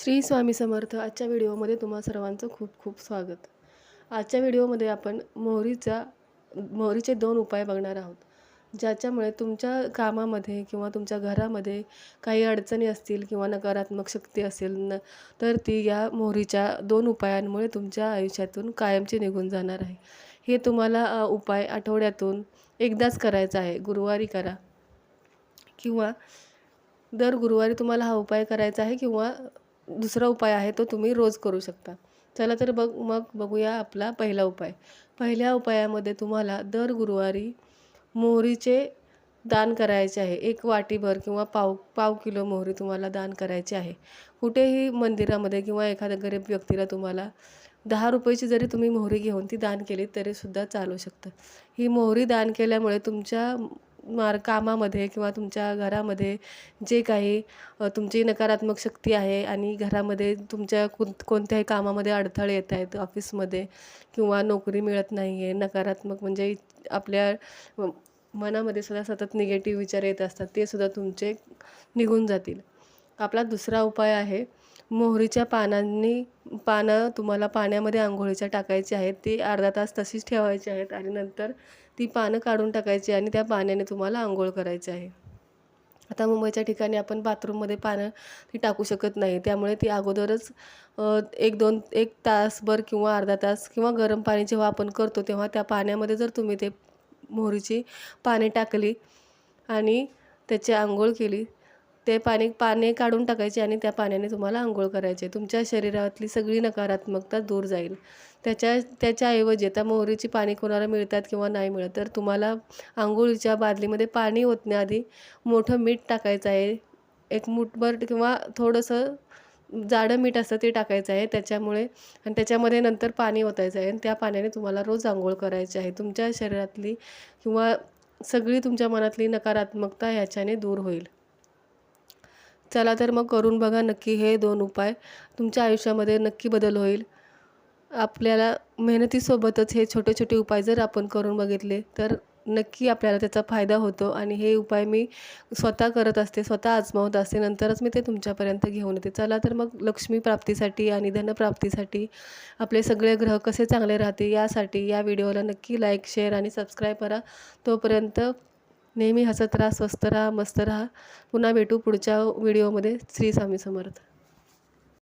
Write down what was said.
श्री स्वामी समर्थ आजच्या व्हिडिओमध्ये तुम्हा सर्वांचं खूप खूप स्वागत. आजच्या व्हिडिओमध्ये आपण मोहरीचा मोहरीचे दोन उपाय बघणार आहोत. ज्याच्यामुळे तुमच्या कामामध्ये किंवा तुमच्या घरामध्ये काही अडचणी असतील किंवा नकारात्मक शक्ती असेल न तर ती या मोहरीच्या दोन उपायांमुळे तुमच्या आयुष्यातून कायमची निघून जाणार आहे. हे तुम्हाला उपाय आठवड्यातून एकदाच करायचा आहे. गुरुवारी करा. किंवा दर गुरुवारी तुम्हाला हा उपाय करायचा आहे किंवा दुसरा उपाय आहे तो तुम्ही रोज करू शकता. चला तर बघ मग बघूया आपला पहिला उपाय. पहिल्या उपायामध्ये तुम्हाला दर गुरुवारी मोहरीचे दान करायचे आहे. एक वाटीभर किंवा पाव पाव किलो मोहरी तुम्हाला दान करायची आहे. कुठेही मंदिरामध्ये किंवा एखाद्या गरीब व्यक्तीला तुम्हाला दहा रुपयाची जरी तुम्ही मोहरी घेऊन ती दान केली तरीसुद्धा चालू शकतं. ही मोहरी दान केल्यामुळे तुमच्या मार कामामध्ये किंवा तुमच्या घरामध्ये जे काही तुमची नकारात्मक शक्ती आहे आणि घरामध्ये तुमच्या कोण कोणत्याही कामामध्ये अडथळे येत आहेत ऑफिसमध्ये किंवा नोकरी मिळत नाही आहे नकारात्मक म्हणजे आपल्या मनामध्ये सुद्धा सतत निगेटिव्ह विचार येत असतात ते सुद्धा तुमचे निघून जातील. आपला दुसरा उपाय आहे मोहरीच्या पानांनी पानं तुम्हाला पाण्यामध्ये आंघोळीच्या टाकायची आहेत ती अर्धा तास तशीच ठेवायची आहेत आणि नंतर ती पानं काढून टाकायची आणि त्या पाण्याने तुम्हाला आंघोळ करायची आहे. आता मुंबईच्या ठिकाणी आपण बाथरूममध्ये पानं ती टाकू शकत नाही. त्यामुळे ती अगोदरच एक दोन एक तासभर किंवा अर्धा तास किंवा गरम पाणी जेव्हा आपण करतो तेव्हा त्या पाण्यामध्ये जर तुम्ही ते मोहरीची पाने टाकली आणि त्याची आंघोळ केली ते पाणी पाने काढून टाकायचे आणि त्या पाण्याने तुम्हाला आंघोळ करायचे. तुमच्या शरीरातली सगळी नकारात्मकता दूर जाईल. त्याच्या त्याच्याऐवजी आता मोहरीची पाणी कोणाला मिळतात किंवा नाही मिळत तर तुम्हाला आंघोळीच्या बादलीमध्ये पाणी ओतण्याआधी मोठं मीठ टाकायचं आहे. एक मुठभर किंवा थोडंसं जाडं मीठ असतं ते टाकायचं आहे त्याच्यामुळे आणि त्याच्यामध्ये नंतर पाणी ओतायचं आहे आणि त्या पाण्याने तुम्हाला रोज आंघोळ करायची आहे. तुमच्या शरीरातली किंवा सगळी तुमच्या मनातली नकारात्मकता ह्याच्याने दूर होईल. चला तर मग करून बघा नक्की हे दोन उपाय. तुमच्या आयुष्यामध्ये नक्की बदल होईल. आपल्याला मेहनतीसोबतच हे छोटे छोटे उपाय जर आपण करून बघितले तर नक्की आपल्याला त्याचा फायदा होतो. आणि हे उपाय मी स्वतः करत असते स्वतः आजमावत असते. नंतरच मी ते तुमच्यापर्यंत घेऊन येते. चला तर मग लक्ष्मी प्राप्तीसाठी आणि धनप्राप्तीसाठी आपले सगळे ग्रह कसे चांगले राहते यासाठी या व्हिडिओला नक्की लाईक शेअर आणि सबस्क्राईब करा. तोपर्यंत नेहमी हसत राहा स्वस्त राहा मस्त राहा. पुन्हा भेटू पुढच्या व्हिडिओमध्ये श्री स्वामी समर्थ.